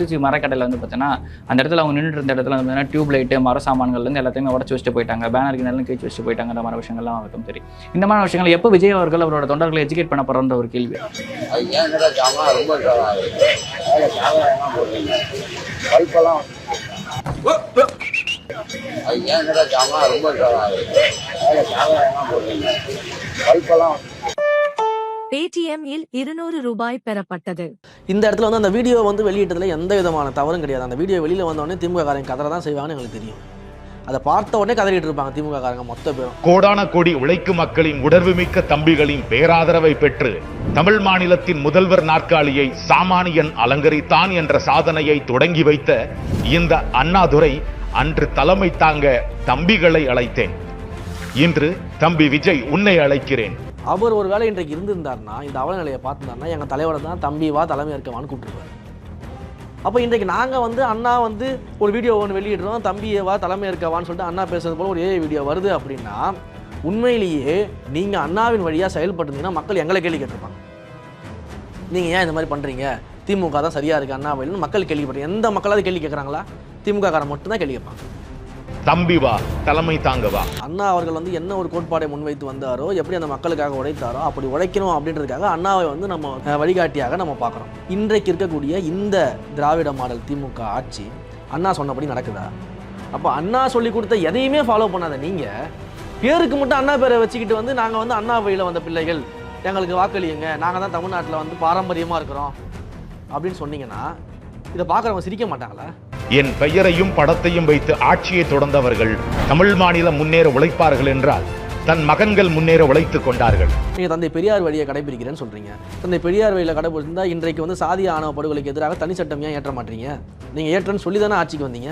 திருச்சி மரக்கடையில் வந்து பார்த்தீங்கன்னா அந்த இடத்துல அவங்க நின்றுட்டு இருந்த இடத்துல வந்து பார்த்தீங்கன்னா டியூப் லைட்டு மர சாமான்கள்லேருந்து எல்லாத்தையுமே உடச்சு வச்சுட்டு போயிட்டாங்க. பேனர் நல்லா கீழ்ச்சி வச்சுட்டு அந்த மாதிரி விஷயங்கள்லாம் அவருக்கும் சரி இந்த மாதிரி விஷயங்கள் எப்போ விஜய் அவர்கள் அவரோட தொண்டர்களை எஜுகேட் பண்ண போகிறன்ற ஒரு கேள்வி. அது ஏன் ஜாமான் ரொம்ப பைப்பெல்லாம் பேடிஎம் இல் இருநூறு ரூபாய் பெறப்பட்டது. இந்த இடத்துல வந்து அந்த வீடியோ வந்து வெளியிட்டதுல எந்த விதமான தவறும் கிடையாது. அந்த வீடியோ வெளியில் வந்தோடனே திமுக காரங்க கதற தான் செய்வாங்கன்னு எங்களுக்கு தெரியும். அதை பார்த்த உடனே கதறிட்டு இருப்பாங்க திமுக காரங்க மொத்த பேரும். கோடான கோடி உழைக்கும் மக்களின் உணர்வுமிக்க தம்பிகளின் பேராதரவை பெற்று தமிழ் மாநிலத்தின் முதல்வர் நாற்காலியை சாமானியன் அலங்கரித்தான் என்ற சாதனையை தொடங்கி வைத்த இந்த அண்ணாதுரை அன்று தலைமை தாங்க தம்பிகளை அழைத்தேன். இன்று தம்பி விஜய் உன்னை அழைக்கிறேன். அவர் ஒரு வேளை இன்றைக்கு இருந்திருந்தாருன்னா இந்த அவல நிலையை பார்த்துருந்தாருன்னா எங்கள் தலைவரை தான் தம்பி வா தலைமை இருக்கவான்னு கூப்பிட்டுருவார் அப்போ இன்றைக்கு நாங்கள் வந்து அண்ணா வந்து ஒரு வீடியோ ஒன்று வெளியிடுறோம் தம்பியை வா தலைமை இருக்கவான்னு சொல்லிட்டு அண்ணா பேசுறது போல ஒரு ஏ வீடியோ வருது அப்படின்னா உண்மையிலேயே நீங்கள் அண்ணாவின் வழியாக செயல்பட்டுருந்தீங்கன்னா மக்கள் எங்களை கேள்வி கேட்டிருப்பாங்க. நீங்கள் ஏன் இந்த மாதிரி பண்ணுறீங்க திமுக தான் சரியாக இருக்குது அண்ணா வழின்னு மக்கள் கேள்விப்படுறீங்க எந்த மக்களாவது கேள்வி கேட்குறாங்களா? திமுக காரன் மட்டும்தான் கேள்வி கேட்பாங்க தம்பி வா தலைமை தாங்க வா. அண்ணா அவர்கள் வந்து என்ன ஒரு கோட்பாடை முன்வைத்து வந்தாரோ எப்படி அந்த மக்களுக்காக உழைத்தாரோ அப்படி உழைக்கணும் அப்படின்றதுக்காக அண்ணாவை வந்து நம்ம வழிகாட்டியாக நம்ம பார்க்குறோம். இன்றைக்கு இருக்கக்கூடிய இந்த திராவிட மாடல் திமுக ஆட்சி அண்ணா சொன்னபடி நடக்குதா? அப்போ அண்ணா சொல்லி கொடுத்த எதையுமே ஃபாலோ பண்ணாத நீங்கள் பேருக்கு மட்டும் அண்ணா பேரை வச்சுக்கிட்டு வந்து நாங்கள் வந்து அண்ணா வழியில் வந்த பிள்ளைகள் எங்களுக்கு வாக்களியுங்க நாங்கள் தான் தமிழ்நாட்டில் வந்து பாரம்பரியமாக இருக்கிறோம் அப்படின்னு சொன்னீங்கன்னா இதை பார்க்குறவங்க சிரிக்க மாட்டாங்களா? என் பெயரையும் படத்தையும் வைத்து ஆட்சியை தொடர்ந்தவர்கள் தமிழ் மாநிலம் முன்னேற உழைப்பார்கள் என்றால் தன் மகன்கள் முன்னேற உழைத்துக் கொண்டார்கள். நீங்கள் தந்தை பெரியார் வழியை கடைபிடிக்கிறேன்னு சொல்கிறீங்க தந்தை பெரியார் வழியில் கடைபிடிச்சிருந்தா இன்றைக்கு வந்து சாதிய ஆணவ படுகொலைக்கு எதிராக தனி சட்டம் ஏன் ஏற்ற மாட்டீங்க? நீங்கள் ஏற்றன்னு சொல்லி தானே ஆட்சிக்கு வந்தீங்க.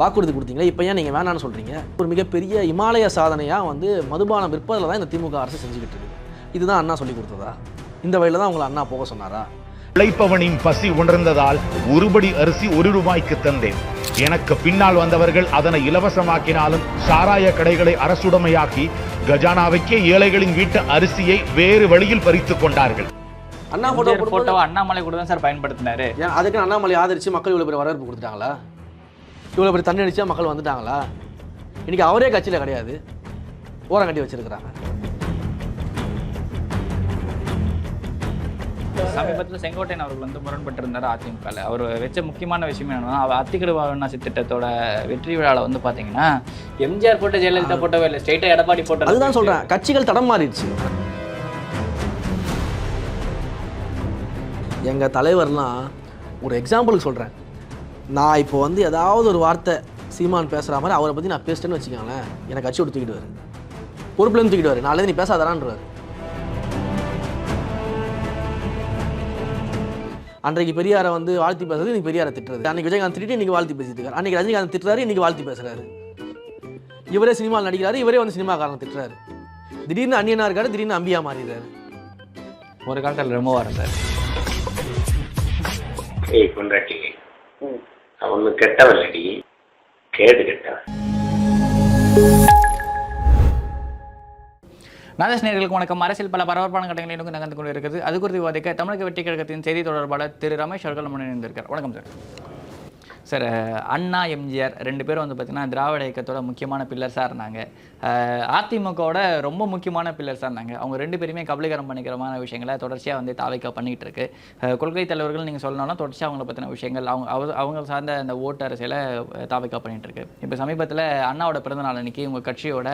வாக்குறுதி கொடுத்தீங்களா? இப்போ ஏன் நீங்கள் வேணான்னு சொல்கிறீங்க ஒரு மிகப்பெரிய இமாலய சாதனையாக வந்து மதுபானம் விற்பதில் தான் இந்த திமுக அரசு செஞ்சுக்கிட்டு இருக்கு. இதுதான் அண்ணா சொல்லி கொடுத்ததா? இந்த வழியில் தான் உங்களை அண்ணா போக சொன்னாரா? உழைப்பவனின் பசி உணர்ந்ததால் ஒருபடி அரிசி ஒரு ரூபாய்க்கு தந்தேன். எனக்கு பின்னால் வந்தவர்கள் அதனை இலவசமாக்கினாலும் சாராய கடைகளை அரசுடைமையாக்கி கஜானாவுக்கே ஏழைகளின் வீட்டு அரிசியை வேறு வழியில் பறித்துக் கொண்டார்கள். அண்ணா போட்டோ அண்ணாமலை கூட தான் சார் பயன்படுத்தினாரு. ஏன் அதுக்கு அண்ணாமலை ஆதரிச்சு மக்கள் இவ்வளோ பெரிய வரவேற்பு கொடுத்துட்டாங்களா? இவ்வளோ பெரிய தண்ணி அடிச்சா மக்கள் வந்துட்டாங்களா? இன்னைக்கு அவரே கட்சியில் கிடையாது. ஓரம் கட்டி வச்சிருக்கிறாங்க. சமீபத்தில் செங்கோட்டையன் அவர்கள் வந்து முரண்பட்டு இருந்தார் அதிமுகவில் அவர் வச்ச முக்கியமான விஷயம் என்னன்னா அவர் அத்திக்கடு வாரணாசி திட்டத்தோட வெற்றி விழாவில் வந்து பார்த்தீங்கன்னா எம்ஜிஆர் போட்ட ஜெயலலிதா போட்டோவே இல்லை ஸ்ட்ரெயிட்டாக எடப்பாடி போட்டோ அதுதான் சொல்றேன். கட்சிகள் தடம் மாறிடுச்சு. எங்க தலைவர்லாம் ஒரு எக்ஸாம்பிளுக்கு சொல்றேன். நான் இப்போ வந்து ஏதாவது ஒரு வார்த்தை சீமான் பேசுற மாதிரி அவரை பத்தி நான் பேசிட்டேன்னு வச்சுக்கோங்களேன் எனக்கு கட்சி விட்டு தூக்கிடுவாரு பொறுப்புலேருந்து தூக்கிடுவாரு நாளே நீ பேசாதடான்றாரு அன்றைக்கு பெரியாரை வந்து வாழ்த்தி பேசுறது இன்னைக்கு பெரியாரை திட்டுறது. அன்னைக்கு விஜயகாந்த் திட்டிட்டு இன்னைக்கு வாழ்த்தி பேசிட்டு இருக்காரு. அன்னைக்கு ரஜினிகாந்த் திட்டுறாரு இன்னைக்கு வாழ்த்தி பேசுறாரு. இவரே சினிமாவில் நடிக்கிறாரு இவரே வந்து சினிமாக்காரன் திட்டுறாரு. திடீர்னு அந்நியனா இருக்காரு திடீர்னு அம்பியா மாறிடுறாரு. ஒரு காலத்தில் ரொம்ப வரும் சார். பொண்டாட்டி. அவனு கெட்டவல்லடி கேடு கெட்டவன். நாதஸ் நேர்களுக்கு வணக்கம். அரசியல் பல பரபரப்பான கட்டங்களில் நோக்கி நகர்ந்து கொண்டு இருக்கிறது அது குறித்து விவாதிக்க தமிழக வெற்றி கழகத்தின் செய்தி தொடர்பாளர் திரு ரமேஷ் அவர்கள் நம்ம இணைந்திருக்கார் வணக்கம் சார் சார் அண்ணா எம்ஜிஆர் ரெண்டு பேரும் வந்து பார்த்தீங்கன்னா திராவிட இயக்கத்தோட முக்கியமான பில்லர்ஸாக இருந்தாங்க அதிமுகவோட ரொம்ப முக்கியமான பில்லர்ஸாக இருந்தாங்க அவங்க ரெண்டு பேருமே கபலீகரம் பண்ணிக்கிறமான விஷயங்களை தொடர்ச்சியாக வந்து தாவைக்க பண்ணிகிட்டு இருக்கு. கொள்கை தலைவர்கள் நீங்கள் சொல்லணும்னா தொடர்ச்சியாக அவங்கள பற்றின விஷயங்கள் அவங்க அவங்க சார்ந்த அந்த ஓட்டு அரசியலை தாவைக்கா பண்ணிகிட்டு இருக்கு. இப்போ சமீபத்தில் அண்ணாவோட பிறந்தநாள் அன்னைக்கு உங்கள் கட்சியோட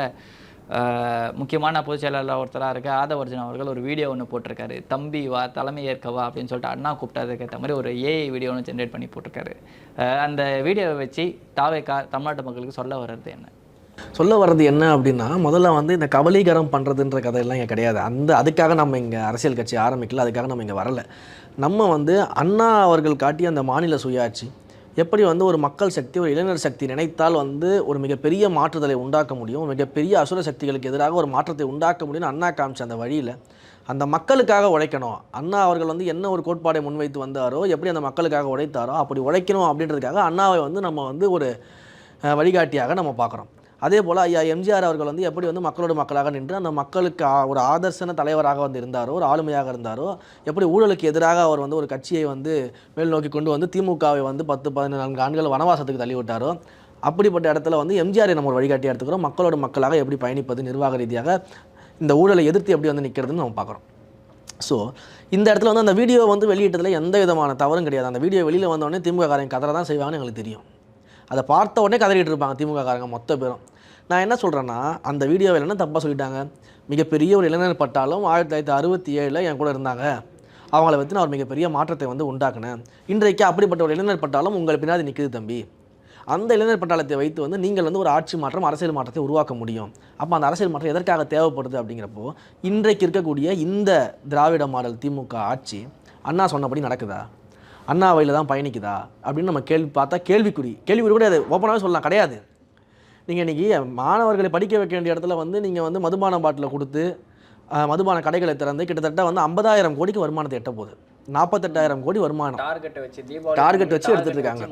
முக்கியமான பொதுச் செயலாளர் ஒருத்தராக இருக்க ஆதவர்ஜன் அவர்கள் ஒரு வீடியோ ஒன்று போட்டிருக்காரு. தம்பி வா தலைமை ஏற்கவா அப்படின்னு சொல்லிட்டு அண்ணா கூப்பிட்டதுக்கு ஏற்ற மாதிரி ஒரு ஏஐ வீடியோ ஒன்று ஜென்ரேட் பண்ணி போட்டிருக்காரு. அந்த வீடியோவை வச்சு தாவேக்கா தமிழ்நாட்டு மக்களுக்கு சொல்ல வர்றது என்ன? சொல்ல வர்றது என்ன அப்படின்னா முதல்ல வந்து இந்த கபலீகரம் பண்ணுறதுன்ற கதையெல்லாம் இங்கே கிடையாது. அந்த அதுக்காக நம்ம இங்கே அரசியல் கட்சி ஆரம்பிக்கல அதுக்காக நம்ம இங்கே வரலை. நம்ம வந்து அண்ணா அவர்கள் காட்டிய அந்த மாநில சுயாட்சி எப்படி வந்து ஒரு மக்கள் சக்தி ஒரு இளைஞர் சக்தி நினைத்தால் வந்து ஒரு மிகப்பெரிய மாற்றுதலை உண்டாக்க முடியும் மிகப்பெரிய அசுர சக்திகளுக்கு எதிராக ஒரு மாற்றத்தை உண்டாக்க முடியும்னு அண்ணா காமிச்ச அந்த வழியில் அந்த மக்களுக்காக உழைக்கணும். அண்ணா அவர்கள் வந்து என்ன ஒரு கோட்பாடை முன்வைத்து வந்தாரோ எப்படி அந்த மக்களுக்காக உழைத்தாரோ அப்படி உழைக்கணும் அப்படின்றதுக்காக அண்ணாவை வந்து நம்ம வந்து ஒரு வழிகாட்டியாக நம்ம பார்க்குறோம். அதே போல் ஐயா எம்ஜிஆர் அவர்கள் வந்து எப்படி வந்து மக்களோட மக்களாக நின்று அந்த மக்களுக்கு ஒரு ஆதர்சன தலைவராக வந்து இருந்தாரோ ஒரு ஆளுமையாக இருந்தாரோ எப்படி ஊழலுக்கு எதிராக அவர் வந்து ஒரு கட்சியை வந்து மேல் நோக்கி கொண்டு வந்து திமுகவை வந்து பத்து பதினான்கு ஆண்டுகள் வனவாசத்துக்கு தள்ளி விட்டாரோ அப்படிப்பட்ட இடத்துல வந்து எம்ஜிஆரை நம்ம ஒரு வழிகாட்டி எடுத்துக்கிறோம். மக்களோட மக்களாக எப்படி பயணிப்பது நிர்வாக ரீதியாக இந்த ஊழலை எதிர்த்து எப்படி வந்து நிற்கிறதுன்னு நம்ம பார்க்குறோம். ஸோ இந்த இடத்துல வந்து அந்த வீடியோ வந்து வெளியிட்டதில் எந்த விதமான தவறும் கிடையாது. அந்த வீடியோ வெளியில் வந்தோடனே திமுக காரங்க கதரை தான் செய்வாங்கன்னு எங்களுக்கு தெரியும். அதை பார்த்த உடனே கதறிட்டு இருப்பாங்க திமுக காரங்க மொத்த பேரும். நான் என்ன சொல்கிறேன்னா அந்த வீடியோவில் என்ன தப்பாக சொல்லிட்டாங்க? மிகப்பெரிய ஒரு இளைஞர் பட்டாலும் ஆயிரத்தி தொள்ளாயிரத்தி அறுபத்தி ஏழில் என் கூட இருந்தாங்க. அவங்கள பற்றி நான் ஒரு மிகப்பெரிய மாற்றத்தை வந்து உண்டாக்குனேன். இன்றைக்கு அப்படிப்பட்ட ஒரு இளைஞர் பட்டாலும் உங்கள் பின்னாடி நிற்குது தம்பி. அந்த இளைஞர் பட்டாளத்தை வைத்து வந்து நீங்கள் வந்து ஒரு ஆட்சி மாற்றம் அரசியல் மாற்றத்தை உருவாக்க முடியும். அப்போ அந்த அரசியல் மாற்றம் எதற்காக தேவைப்படுது அப்படிங்கிறப்போ இன்றைக்கு இருக்கக்கூடிய இந்த திராவிட மாடல் திமுக ஆட்சி அண்ணா சொன்னபடி நடக்குதா? அண்ணா வழியில் தான் பயணிக்குதா? அப்படின்னு நம்ம கேள்வி பார்த்தா கேள்விக்குறி. கேள்விக்குறி கூட அது ஓப்பனாகவே சொல்லலாம். கிடையாது. நீங்கள் இன்றைக்கி மாணவர்களை படிக்க வைக்க வேண்டிய இடத்துல வந்து நீங்கள் வந்து மதுபான பாட்டிலை கொடுத்து மதுபான கடைகளை திறந்து கிட்டத்தட்ட வந்து ஐம்பதாயிரம் கோடிக்கு வருமானத்தை எட்ட போகுது. நாற்பத்தெட்டாயிரம் கோடி வருமானம். டார்கெட் வச்சு எடுத்துட்டு இருக்காங்க.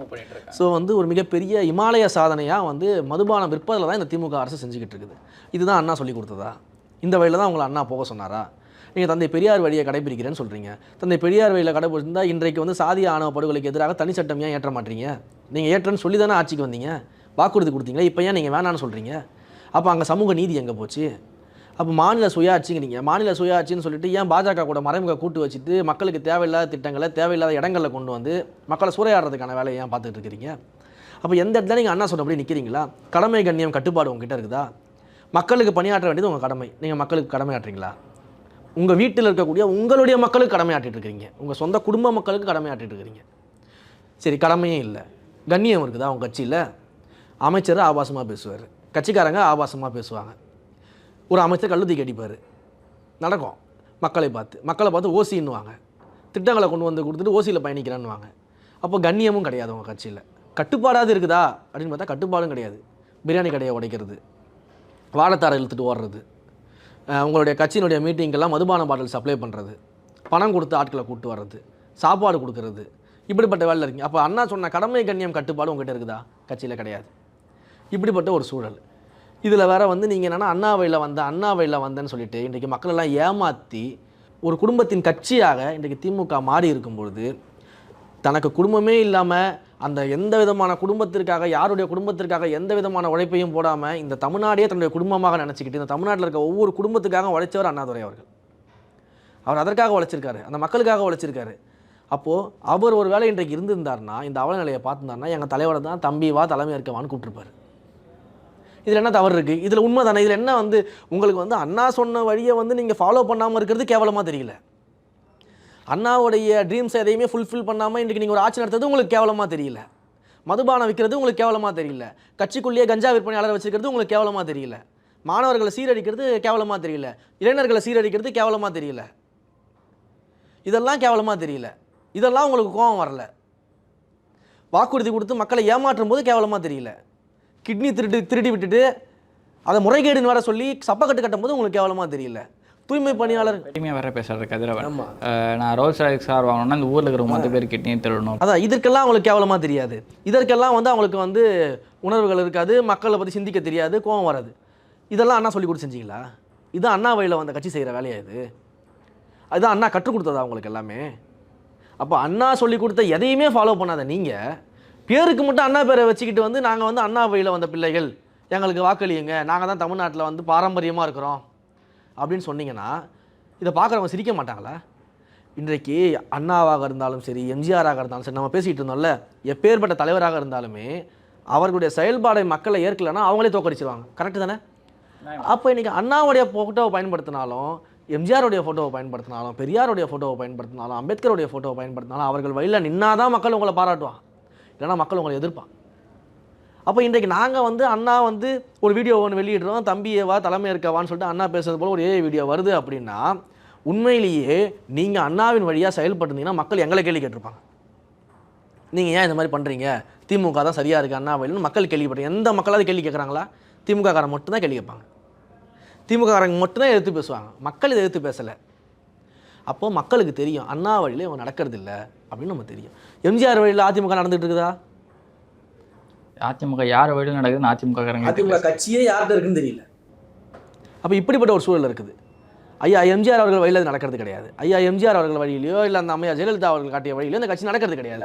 ஸோ வந்து ஒரு மிகப்பெரிய இமாலய சாதனையாக வந்து மதுபானம் விற்பதில் தான் இந்த திமுக அரசு செஞ்சுக்கிட்டு இருக்குது. இதுதான் அண்ணா சொல்லி கொடுத்ததா? இந்த வழியில் தான் உங்களை அண்ணா போக சொன்னாரா? நீங்கள் தந்தை பெரியார் வழியை கடைபிடிக்கிறேன்னு சொல்கிறீங்க தந்தை பெரியார் வழியில் கடைபிடிச்சிருந்தா இன்றைக்கு வந்து சாதிய ஆணவ படுகொலைக்கு எதிராக தனி சட்டம் ஏன் ஏற்ற மாட்டீங்க? நீங்கள் ஏற்றன்னு சொல்லி தானே ஆட்சிக்கு வந்தீங்க. வாக்குறுதி கொடுத்தீங்களா? இப்போ ஏன் நீங்கள் வேணான்னு சொல்கிறீங்க அப்போ அங்கே சமூக நீதி எங்கே போச்சு? அப்போ மாநில சுயாட்சிங்கிறீங்க. மாநில சுயாட்சின்னு சொல்லிட்டு ஏன் பாஜக கூட மறைமுக கூட்டு வச்சுட்டு மக்களுக்கு தேவையில்லாத திட்டங்களை தேவையில்லாத இடங்களில் கொண்டு வந்து மக்களை சூறையாடுறதுக்கான வேலையை ஏன் பார்த்துட்டு இருக்கிறீங்க? அப்போ எந்த இடத்துல நீங்கள் அண்ணா சொன்னபடி நிற்கிறீங்களா கடமை கண்ணியம் கட்டுப்பாடு உங்ககிட்ட இருக்குதா? மக்களுக்கு பணியாற்ற வேண்டியது உங்கள் கடமை. நீங்கள் மக்களுக்கு கடமையாற்றுறீங்களா உங்கள் வீட்டில் இருக்கக்கூடிய உங்களுடைய மக்களுக்கு கடமையாற்றிட்டு இருக்கிறீங்க உங்கள் சொந்த குடும்ப மக்களுக்கு கடமையாற்றிட்டு இருக்கிறீங்க சரி கடமையும் இல்லை. கண்ணியம் இருக்குதா உங்கள் கட்சியில்? அமைச்சர் ஆபாசமாக பேசுவார். கட்சிக்காரங்க ஆபாசமாக பேசுவாங்க. ஒரு அமைச்சர் கழுதி அடிப்பார் நடக்கும். மக்களை பார்த்து. மக்களை பார்த்து ஓசின்னுவாங்க. திட்டங்களை கொண்டு வந்து கொடுத்துட்டு ஓசியில் பயணிக்கிறான்னுவாங்க. அப்போ கண்ணியமும் கிடையாது உங்கள் கட்சியில். கட்டுப்பாடாது இருக்குதா? அப்படின்னு பார்த்தா கட்டுப்பாடும் கிடையாது. பிரியாணி கடையை உடைக்கிறது. வாழைத்தாரை இழுத்துட்டு ஓடுறது. உங்களுடைய கட்சியினுடைய மீட்டிங்கெல்லாம் மதுபான பாட்டில் சப்ளை பண்ணுறது பணம் கொடுத்து ஆட்களை கூப்பிட்டு வர்றது. சாப்பாடு கொடுக்கறது. இப்படிப்பட்ட வேலை இருக்குது அப்போ அண்ணா சொன்ன கடமை கண்ணியம் கட்டுப்பாடு உங்ககிட்ட இருக்குதா? கட்சியில் கிடையாது. இப்படிப்பட்ட ஒரு சூழல். இதில் வேற வந்து நீங்கள் என்னென்னா அண்ணா வழியில் வந்த அண்ணா வழியில் வந்தேன்னு சொல்லிட்டு இன்றைக்கி மக்களெல்லாம் ஏமாற்றி ஒரு குடும்பத்தின் கட்சியாக இன்றைக்கு திமுக மாறி இருக்கும் பொழுது தனக்கு குடும்பமே இல்லாமல் அந்த எந்த விதமான குடும்பத்திற்காக யாருடைய குடும்பத்திற்காக எந்த விதமான உழைப்பையும் போடாமல் இந்த தமிழ்நாடே தன்னுடைய குடும்பமாக நினச்சிக்கிட்டு இந்த தமிழ்நாட்டில் இருக்க ஒவ்வொரு குடும்பத்துக்காக உழைச்சவர் அண்ணாதுரை அவர்கள். அவர் அதற்காக உழைச்சிருக்காரு அந்த மக்களுக்காக உழைச்சிருக்காரு. அப்போது அவர் ஒரு வேளை இன்றைக்கு இருந்திருந்தார்னா இந்த அவலநிலையை பார்த்துருந்தாருன்னா எங்கள் தலைவரை தான் தம்பி வா தலைமை இருக்கவான்னு கூப்பிட்டுருப்பாரு. இதில் என்ன தவறு இருக்குது இதில் உண்மை தானே? இதில் என்ன வந்து உங்களுக்கு வந்து அண்ணா சொன்ன வழியை வந்து நீங்கள் ஃபாலோ பண்ணாமல் இருக்கிறது கேவலமாக தெரியல. அண்ணாவுடைய ட்ரீம்ஸ் எதையுமே ஃபுல்ஃபில் பண்ணாமல் இன்றைக்கி நீங்கள் ஒரு ஆட்சி நடத்துறது உங்களுக்கு கேவலமாக தெரியல. மதுபானம் விற்கிறது உங்களுக்கு கேவலமாக தெரியல. கட்சிக்குள்ளேயே கஞ்சா விற்பனையாளர் வச்சுருக்கிறது உங்களுக்கு கேவலமாக தெரியல. மாணவர்களை சீரடிக்கிறது கேவலமாக தெரியல. இளைஞர்களை சீரழிக்கிறது கேவலமாக தெரியல. இதெல்லாம் கேவலமாக தெரியல. இதெல்லாம் உங்களுக்கு கோபம் வரல. வாக்குறுதி கொடுத்து மக்களை ஏமாற்றும் போது கேவலமாக தெரியல. கிட்னி திருட்டு திருடி விட்டுட்டு அதை முறைகேடுன்னு வர சொல்லி சப்பக்கட்டு கட்டும் போது உங்களுக்கு கேவலமாக தெரியல. தூய்மை பணியாளர். பெருமையாக வேற பேசுறது கதிரவன். நான் ரோல்ஸ் ராய்ஸ் கார் வாங்கணும்னா இந்த ஊரில் இருக்கிற மொத்த பேர் கிட்னி திருடணும். அதான் இதற்கெல்லாம் அவங்களுக்கு கேவலமாக தெரியாது. இதற்கெல்லாம் வந்து அவங்களுக்கு வந்து உணர்வுகள் இருக்காது மக்களை பற்றி சிந்திக்க தெரியாது கோவம் வராது. இதெல்லாம் அண்ணா சொல்லி கொடுத்து செஞ்சீங்களா? இதுதான் அண்ணா வழியில் வந்த கட்சி செய்கிற வேலையா இது? அதுதான் அண்ணா கற்றுக் கொடுத்ததா உங்களுக்கு எல்லாமே? அப்போ அண்ணா சொல்லி கொடுத்த எதையுமே ஃபாலோ பண்ணாத நீங்கள் பேருக்கு மட்டும் அண்ணா பேரை வச்சுக்கிட்டு வந்து நாங்கள் வந்து அண்ணா வழியில் வந்த பிள்ளைகள் எங்களுக்கு வாக்களியுங்க. நாங்கள் தான் தமிழ்நாட்டில் வந்து பாரம்பரியமாக இருக்கிறோம். அப்படின்னு சொன்னீங்கன்னா இதை பார்க்குறவங்க சிரிக்க மாட்டாங்களா? இன்றைக்கு அண்ணாவாக இருந்தாலும் சரி எம்ஜிஆராக இருந்தாலும் சரி நம்ம பேசிகிட்டு இருந்தோம்ல எப்பேற்பட்ட தலைவராக இருந்தாலுமே அவர்களுடைய செயல்பாடை மக்களை ஏற்கலைன்னா அவங்களே தோக்கடிச்சிருவாங்க. கரெக்டு தானே? அப்போ இன்றைக்கி அண்ணாவுடைய ஃபோட்டோவை பயன்படுத்தினாலும் எம்ஜிஆருடைய ஃபோட்டோவை பயன்படுத்தினாலும் பெரியாருடைய ஃபோட்டோவை பயன்படுத்தினாலும் அம்பேத்கருடைய ஃபோட்டோவை பயன்படுத்தினாலும் அவர்கள் வழியில் நின்னாதான் மக்கள் உங்களை பாராட்டுவான் இல்லைன்னா மக்கள் உங்களை எதிர்ப்பான் அப்போ இன்றைக்கு நாங்கள் வந்து அண்ணா வந்து ஒரு வீடியோ ஒன்று வெளியிடுறோம். தம்பியவா தலைமை இருக்கவான்னு சொல்லிட்டு அண்ணா பேசுறது போல் ஒரு வீடியோ வருது அப்படின்னா உண்மையிலேயே நீங்கள் அண்ணாவின் வழியாக செயல்பட்டுருந்தீங்கன்னா மக்கள் எங்களை கேள்வி கேட்டிருப்பாங்க. நீங்கள் ஏன் இந்த மாதிரி பண்ணுறீங்க திமுக தான் சரியாக இருக்குது அண்ணா வழின்னு மக்கள் கேள்விப்பட்டீங்க எந்த மக்களாவது கேள்வி கேட்குறாங்களா? திமுக காரன் மட்டும்தான் கேள்வி கேட்பாங்க. திமுக காரங்க மட்டும்தான் எதிர்த்து பேசுவாங்க. மக்கள் இதை எதிர்த்து பேசலை. அப்போது மக்களுக்கு தெரியும் அண்ணா வழியில் இவங்க நடக்கிறது இல்லை அப்படின்னு நம்ம தெரியும். எம்ஜிஆர் வழியில் அதிமுக நடந்துகிட்டு இருக்குதா? அதிமுக யார் வழியில் நடக்குதுன்னு அதிமுக அதிமுக கட்சியே யார்கிட்ட இருக்குன்னு தெரியல. அப்போ இப்படிப்பட்ட ஒரு சூழல் இருக்குது. ஐயா எம்ஜிஆர் அவர்கள் வழியில் அது நடக்கிறது கிடையாது. ஐயா எம்ஜிஆர் அவர்கள் வழியிலையோ இல்லை அந்த அம்மையா ஜெயலலிதா அவர்கள் காட்டிய வழியிலோ இந்த கட்சி நடக்கிறது கிடையாது.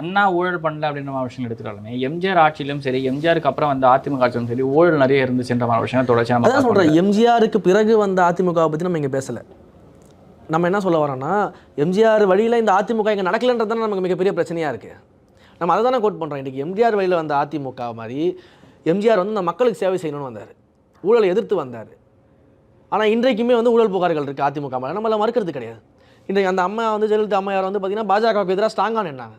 அண்ணா ஊழல் பண்ணல அப்படின்ற மாதிரி விஷயம் எடுத்துக்காலுமே எம்ஜிஆர் ஆட்சியிலும் சரி எம்ஜிஆருக்கு அப்புறம் வந்த அதிமுக ஆட்சியிலும் சரி ஊழல் நிறைய இருந்துச்சுன்ற மாதிரி விஷயம் தொடர்ச்சியாக நம்ம அதான் சொல்கிறேன் எம்ஜிஆருக்கு பிறகு வந்த அதிமுகவை பற்றி நம்ம இங்கே பேசலை. நம்ம என்ன சொல்ல வரோம்னா எம்ஜிஆர் வழியில் இந்த அதிமுக இங்கே நடக்கலன்றது தானே நமக்கு மிகப்பெரிய பிரச்சனையாக இருக்குது நம்ம அதை தானே கோட் பண்ணுறோம் இன்றைக்கி எம்ஜிஆர் வழியில் வந்த அதிமுக மாதிரி எம்ஜிஆர் வந்து இந்த மக்களுக்கு சேவை செய்யணும்னு வந்தார். ஊழலை எதிர்த்து வந்தார். ஆனால் இன்றைக்குமே வந்து ஊழல் புகார்கள் இருக்குது அதிமுக மேலே. நம்மள மறுக்கிறது கிடையாது. இன்றைக்கு அந்த அம்மா வந்து ஜெயலலிதா அம்மையார் வந்து பார்த்திங்கன்னா பாஜகவுக்கு எதிராக ஸ்ட்ராங்காக நின்னாங்க.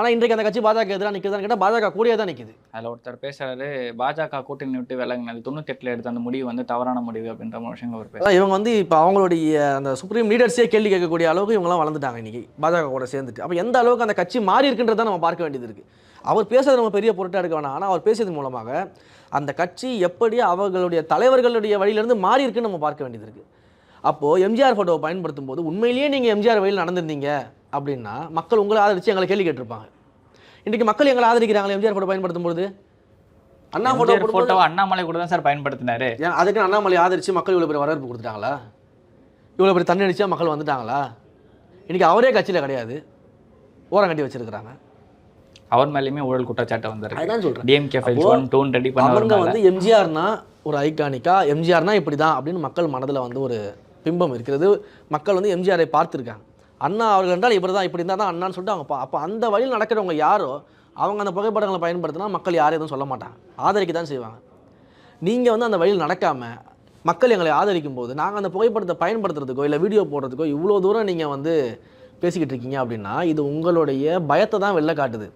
ஆனால் இன்றைக்கு அந்த கட்சி பாஜக எதிராக நிற்குதான்னு கேட்டால் பாஜக கூடயே தான் நிற்குது அதில் ஒருத்தர் பேசுறாரு பாஜக கூட்டணி விட்டு விலங்கினது தொண்ணூத்தெட்டில் எடுத்த அந்த முடிவு வந்து தவறான முடிவு அப்படின்ற அவர் பேசுறாரு. அதான் இவங்க வந்து இப்போ அவங்களுடைய அந்த சுப்ரீம் லீடர்ஸே கேள்வி கேட்கக்கூடிய அளவுக்கு இவங்கலாம் வளர்ந்துட்டாங்க இன்னைக்கு பாஜக கூட சேர்ந்துட்டு. அப்போ எந்த அளவுக்கு அந்த கட்சி மாறி இருக்குன்றதை நம்ம பார்க்க வேண்டியது இருக்குது அவர் பேசுறது நம்ம பெரிய பொருட்டாக எடுக்க வேணாம். ஆனால் அவர் பேசியதன் மூலமாக அந்த கட்சி எப்படி அவர்களுடைய தலைவர்களுடைய வழியிலிருந்து மாறி இருக்குன்னு நம்ம பார்க்க வேண்டியது இருக்குது அப்போது எம்ஜிஆர் ஃபோட்டோவை பயன்படுத்தும் போது உண்மையிலேயே நீங்கள் எம்ஜிஆர் வழியில் நடந்திருந்தீங்க. அப்படின்னா மக்கள் உங்களை ஆதரித்து எங்களை கேள்வி கேட்டிருப்பாங்க. இன்றைக்கு மக்கள் எங்களை ஆதரிக்கிறாங்களே எம்ஜிஆர் ஃபோட்டோ பயன்படுத்தும் போது அண்ணா ஃபோட்டோ எம்ஜிஆர் போட்டோவை அண்ணாமலை கூட தான் சார் பயன்படுத்தினாரு. அதுக்கு அண்ணாமலை ஆதரித்து மக்கள் இவ்வளோ பெரிய வரவேற்பு கொடுத்துட்டாங்களா? இவ்வளோ பெரிய தண்ணி அடிச்சா மக்கள் வந்துட்டாங்களா? இன்றைக்கி அவரே கட்சியில் கிடையாது. ஓரம் கட்டி வச்சிருக்கிறாங்க. அவர் மேலேயுமே ஊழல் குற்றச்சாட்டு அதுதான் சொல்கிறேன் டிஎம்கே ஃபைல்ஸ் ஒன் டூன் ரெடி அவங்க பண்ண வந்து எம்ஜிஆர்னா ஒரு ஐகானிக்கா எம்ஜிஆர்னா இப்படி தான் அப்படின்னு மக்கள் மனதில் வந்து ஒரு பிம்பம் இருக்கிறது. மக்கள் வந்து எம்ஜிஆரை பார்த்துருக்காங்க. அண்ணா அவர்கள் என்றால் இப்படி தான் இப்படி இருந்தால் தான் அண்ணான்னு சொல்லிட்டு அவங்க அப்போ அந்த வழியில் நடக்கிறவங்க யாரோ அவங்க அந்த புகைப்படங்களை பயன்படுத்தினா மக்கள் யாரும் எதுவும் சொல்ல மாட்டாங்க. ஆதரிக்க தான் செய்வாங்க. நீங்கள் வந்து அந்த வழியில் நடக்காமல் மக்கள் எங்களை ஆதரிக்கும் போது நாங்கள் அந்த புகைப்படத்தை பயன்படுத்துறதுக்கோ இல்லை வீடியோ போடுறதுக்கோ இவ்வளோ தூரம் நீங்கள் வந்து பேசிக்கிட்டு இருக்கீங்க அப்படின்னா இது உங்களுடைய பயத்தை தான் வெளில காட்டுது.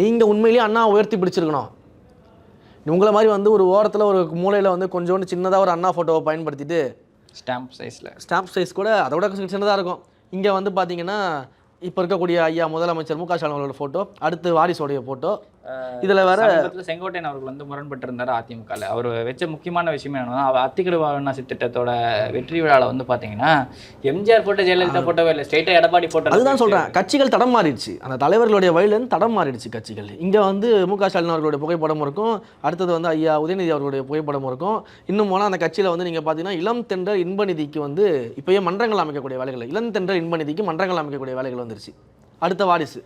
நீங்கள் உண்மையிலேயே அண்ணா உயர்த்தி பிடிச்சிருக்கணும். உங்களை மாதிரி வந்து ஒரு ஓரத்தில் ஒரு மூலையில் வந்து கொஞ்சோண்டு சின்னதாக ஒரு அண்ணா ஃபோட்டோவை பயன்படுத்திட்டு ஸ்டாம்ப் சைஸ்ல ஸ்டாம்ப் சைஸ் கூட அதை விட சின்னதாக இருக்கும். இங்கே வந்து பார்த்தீங்கன்னா இப்போ இருக்கக்கூடிய ஐயா முதலமைச்சர் மு க ஸ்டாலின் அவர்களோட ஃபோட்டோ அடுத்து வாரிசோடைய ஃபோட்டோ இதில் சமீபத்தில் செங்கோட்டையன் அவர்கள் வந்து முரண்பட்டு இருந்தார் அதிமுகவில் அவர் வச்ச முக்கியமான விஷயம் என்னன்னா அவர் அத்திக்கடு வாரணாசி திட்டத்தோட வெற்றி விழாவில் வந்து பார்த்தீங்கன்னா எம்ஜிஆர் போட்ட ஜெயலலிதா போட்டோவே இல்லை ஸ்ட்ரெயிட்டாக எடப்பாடி போட்டோ அதுதான் சொல்கிறேன் கட்சிகள் தடம் மாறிடுச்சு. அந்த தலைவர்களுடைய வழியிலேருந்து தடம் மாறிடுச்சு கட்சிகள். இங்கே வந்து மு க ஸ்டாலின் அவர்களுடைய புகைப்படம் இருக்கும். அடுத்தது வந்து ஐயா உதயநிதி அவர்களுடைய புகைப்படம் இருக்கும். இன்னும் போனால் அந்த கட்சியில் வந்து நீங்கள் பார்த்தீங்கன்னா இளம் தென்றல் இன்பநிதிக்கு வந்து இப்போயே மன்றங்கள் அமைக்கக்கூடிய வேலைகள் இளம் தென்றல் இன்பநிதிக்கு மன்றங்கள் அமைக்கக்கூடிய வேலைகள் வந்துருச்சு. அடுத்த வாரிசு.